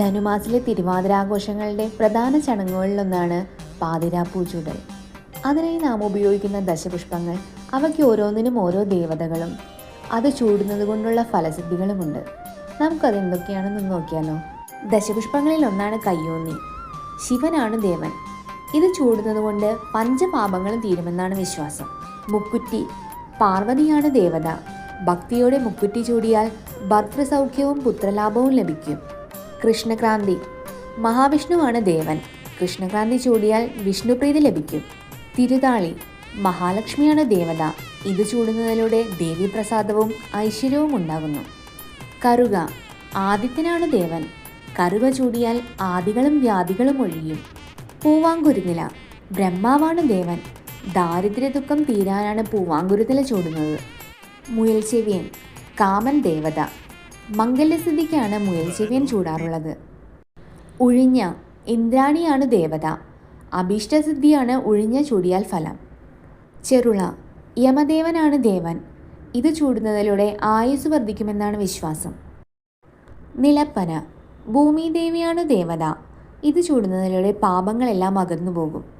ധനുമാസിലെ തിരുവാതിരാഘോഷങ്ങളുടെ പ്രധാന ചടങ്ങുകളിലൊന്നാണ് പാതിരാപ്പൂ ചൂടൽ അതിനായി നാം ഉപയോഗിക്കുന്ന ദശപുഷ്പങ്ങൾ അവയ്ക്ക് ഓരോന്നിനും ഓരോ ദേവതകളും. അത് ചൂടുന്നത് കൊണ്ടുള്ള ഫലസിദ്ധികളുമുണ്ട്. നമുക്കത് എന്തൊക്കെയാണെന്ന് നോക്കിയാലോ. ദശപുഷ്പങ്ങളിൽ ഒന്നാണ് കയ്യോന്നി. ശിവനാണ് ദേവൻ. ഇത് ചൂടുന്നത് കൊണ്ട് പഞ്ചപാപങ്ങളും തീരുമെന്നാണ് വിശ്വാസം. മുക്കുറ്റി. പാർവതിയാണ് ദേവത. ഭക്തിയോടെ മുക്കുറ്റി ചൂടിയാൽ ഭർത്തൃസൗഖ്യവും പുത്രലാഭവും ലഭിക്കും. കൃഷ്ണക്രാന്തി. മഹാവിഷ്ണുവാണ് ദേവൻ. കൃഷ്ണക്രാന്തി ചൂടിയാൽ വിഷ്ണുപ്രീതി ലഭിക്കും. തിരുതാളി. മഹാലക്ഷ്മിയാണ് ദേവത. ഇത് ചൂടുന്നതിലൂടെ ദേവീപ്രസാദവും ഐശ്വര്യവും ഉണ്ടാകുന്നു. കറുക. ആദിത്യനാണ് ദേവൻ. കറുക ചൂടിയാൽ ആദികളും വ്യാധികളും ഒഴിയും. പൂവാങ്കുരുനില. ബ്രഹ്മാവാണ് ദേവൻ. ദാരിദ്ര്യ ദുഃഖം തീരാനാണ് പൂവാങ്കുരുനില ചൂടുന്നത്. മുയൽചെവിയൻ. കാമൻ ദേവത. മംഗല്യസിദ്ധിക്കാണ് മുയൽചെവിയൻ ചൂടാറുള്ളത്. ഉഴിഞ്ഞ ഇന്ദ്രാണിയാണ് ദേവത. അഭീഷ്ടസിദ്ധിയാണ് ഉഴിഞ്ഞ ചൂടിയാൽ ഫലം. ചെറുള യമദേവനാണ് ദേവൻ. ഇത് ചൂടുന്നതിലൂടെ ആയുസ് വർദ്ധിക്കുമെന്നാണ് വിശ്വാസം. നിലപ്പന ഭൂമിദേവിയാണ് ദേവത. ഇത് ചൂടുന്നതിലൂടെ പാപങ്ങളെല്ലാം അകന്നു പോകും